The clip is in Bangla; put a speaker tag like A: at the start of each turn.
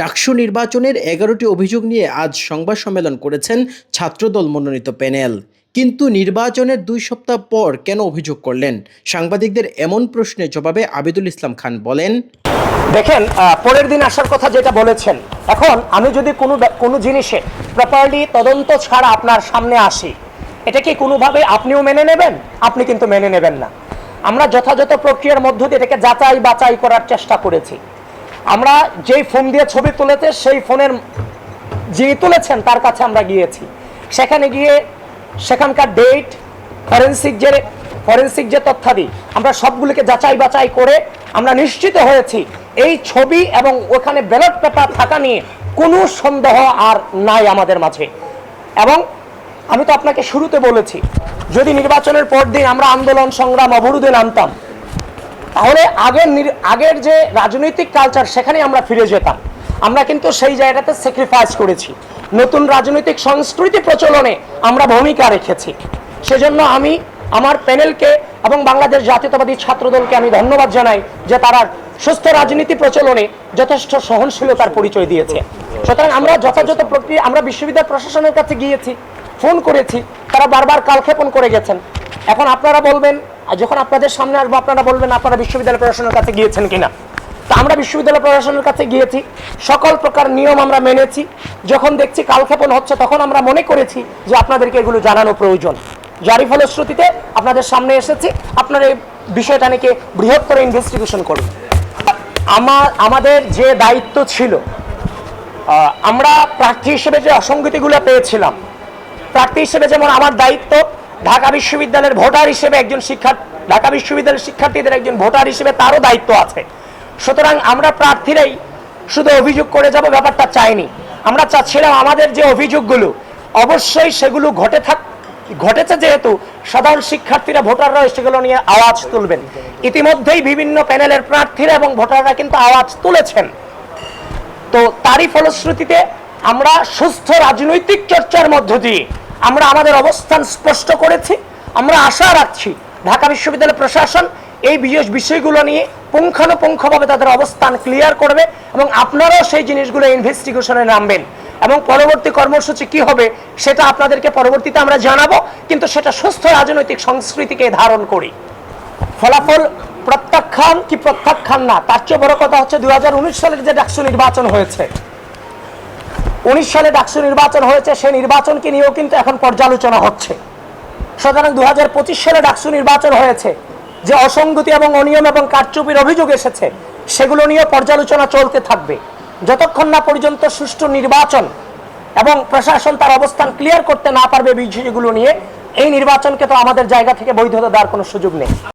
A: ডাকসু নির্বাচনের এগারোটি অভিযোগ নিয়ে আজ সংবাদ সম্মেলন করেছেন ছাত্রদল মনোনীত প্যানেল। কিন্তু নির্বাচনের দুই সপ্তাহ পর কেন অভিযোগ করলেন? সাংবাদিকদের এমন প্রশ্নের জবাবে আবিদুল ইসলাম খান বলেন,
B: দেখেন পরের দিন আসার কথা যেটা বলেছেন, এখন আমি যদি কোনো কোনো জিনিসে প্রপারলি তদন্ত ছাড়া আপনার সামনে আসি, এটা কি কোনোভাবে আপনিও মেনে নেবেন? আপনি কিন্তু মেনে নেবেন না। আমরা যথাযথ প্রক্রিয়ার মধ্য দিয়ে এটাকে যাচাই বাছাই করার চেষ্টা করেছি। আমরা যেই ফোন দিয়ে ছবি তুলেছে, সেই ফোনের যিনি তুলেছেন, তার কাছে আমরা গিয়েছি। সেখানে গিয়ে সেখানকার ডেট ফরেন্সিক যে ফরেন্সিক যে তথ্যাদি, আমরা সবগুলিকে যাচাই বাছাই করে আমরা নিশ্চিত হয়েছি, এই ছবি এবং ওখানে ব্যালট পেপার থাকা নিয়ে কোনো সন্দেহ আর নাই আমাদের মাঝে। এবং আমি তো আপনাকে শুরুতে বলেছি, যদি নির্বাচনের পর দিন আমরা আন্দোলন সংগ্রাম অবরোধে নামতাম তাহলে আগের আগের যে রাজনৈতিক কালচার সেখানে আমরা ফিরে যেতাম। আমরা কিন্তু সেই জায়গাতে স্যাক্রিফাইস করেছি। নতুন রাজনৈতিক সংস্কৃতি প্রচলনে আমরা ভূমিকা রেখেছি। সেজন্য আমি আমার প্যানেলকে এবং বাংলাদেশ জাতীয়তাবাদী ছাত্রদলকে আমি ধন্যবাদ জানাই যে তারা সুস্থ রাজনীতি প্রচলনে যথেষ্ট সহনশীলতার পরিচয় দিয়েছে। সুতরাং আমরা যথাযথ প্রক্রিয়া আমরা বিশ্ববিদ্যালয় প্রশাসনের কাছে গিয়েছি, ফোন করেছি, তারা বারবার কালক্ষেপণ করে গেছেন। এখন আপনারা বলবেন আর যখন আপনাদের সামনে আসব, আপনারা বলবেন, আপনারা বিশ্ববিদ্যালয় প্রশাসনের কাছে গিয়েছেন কিনা? তা আমরা বিশ্ববিদ্যালয় প্রশাসনের কাছে গিয়েছি। সকল প্রকার নিয়ম আমরা মেনেছি। যখন দেখছি কালক্ষেপণ হচ্ছে, তখন আমরা মনে করেছি যে আপনাদেরকে এগুলো জানানো প্রয়োজন। যারই ফলশ্রুতিতে আপনাদের সামনে এসেছি। আপনারা এই বিষয়টা নাকি বৃহত্তর ইনভেস্টিগেশন করুন। আমার আমাদের যে দায়িত্ব ছিল আমরা প্রার্থী হিসেবে যে অসঙ্গতিগুলো পেয়েছিলাম, প্রার্থী হিসেবে যেমন আমার দায়িত্ব ঢাকা বিশ্ববিদ্যালয়ের ভোটার হিসেবে একজন শিক্ষা ঢাকা বিশ্ববিদ্যালয়ের শিক্ষার্থীদের একজন ভোটার হিসেবে তারও দায়িত্ব আছে। সুতরাং আমরা প্রার্থীরাই শুধু অভিযোগ করে যাব, ব্যাপারটা চাইনি। আমরা চাচ্ছিলাম আমাদের যে অভিযোগগুলো, অবশ্যই সেগুলো ঘটে থাক ঘটেছে যেহেতু সাধারণ শিক্ষার্থীরা, ভোটাররা সেগুলো নিয়ে আওয়াজ তুলবেন। ইতিমধ্যেই বিভিন্ন প্যানেলের প্রার্থীরা এবং ভোটাররা কিন্তু আওয়াজ তুলেছেন। তো তারই ফলশ্রুতিতে আমরা সুস্থ রাজনৈতিক চর্চার মধ্য দিয়ে আমরা আমাদের অবস্থান স্পষ্ট করেছি, আমরা আশা রাখছি ঢাকা বিশ্ববিদ্যালয় প্রশাসন এই বিশেষ বিষয়গুলো নিয়ে পুঙ্খানুপুঙ্খভাবে তাদের অবস্থান ক্লিয়ার করবে এবং আপনারাও সেই জিনিসগুলো ইনভেস্টিগেশনে নামবেন। এবং পরবর্তী কর্মসূচি কি হবে সেটা আপনাদেরকে পরবর্তীতে আমরা জানাব, কিন্তু সেটা সুস্থ রাজনৈতিক সংস্কৃতিকে ধারণ করি। ফলাফল প্রত্যাখ্যান কি প্রত্যাখ্যান না, তার চেয়ে বড় কথা হচ্ছে দু হাজার উনিশ সালের যে ডাকসু নির্বাচন হয়েছে উনিশ সালে ডাকসু নির্বাচন হয়েছে সেই নির্বাচনকে নিয়েও কিন্তু এখন পর্যালোচনা হচ্ছে। সুতরাং দু হাজার পঁচিশ সালে ডাকসু নির্বাচন হয়েছে, যে অসঙ্গতি এবং অনিয়ম এবং কারচুপির অভিযোগ এসেছে, সেগুলো নিয়ে পর্যালোচনা চলতে থাকবে। যতক্ষণ না পর্যন্ত সুষ্ঠু নির্বাচন এবং প্রশাসন তার অবস্থান ক্লিয়ার করতে না পারবে বিষয়গুলো নিয়ে, এই নির্বাচনকে তো আমাদের জায়গা থেকে বৈধতা দেওয়ার কোনো সুযোগ নেই।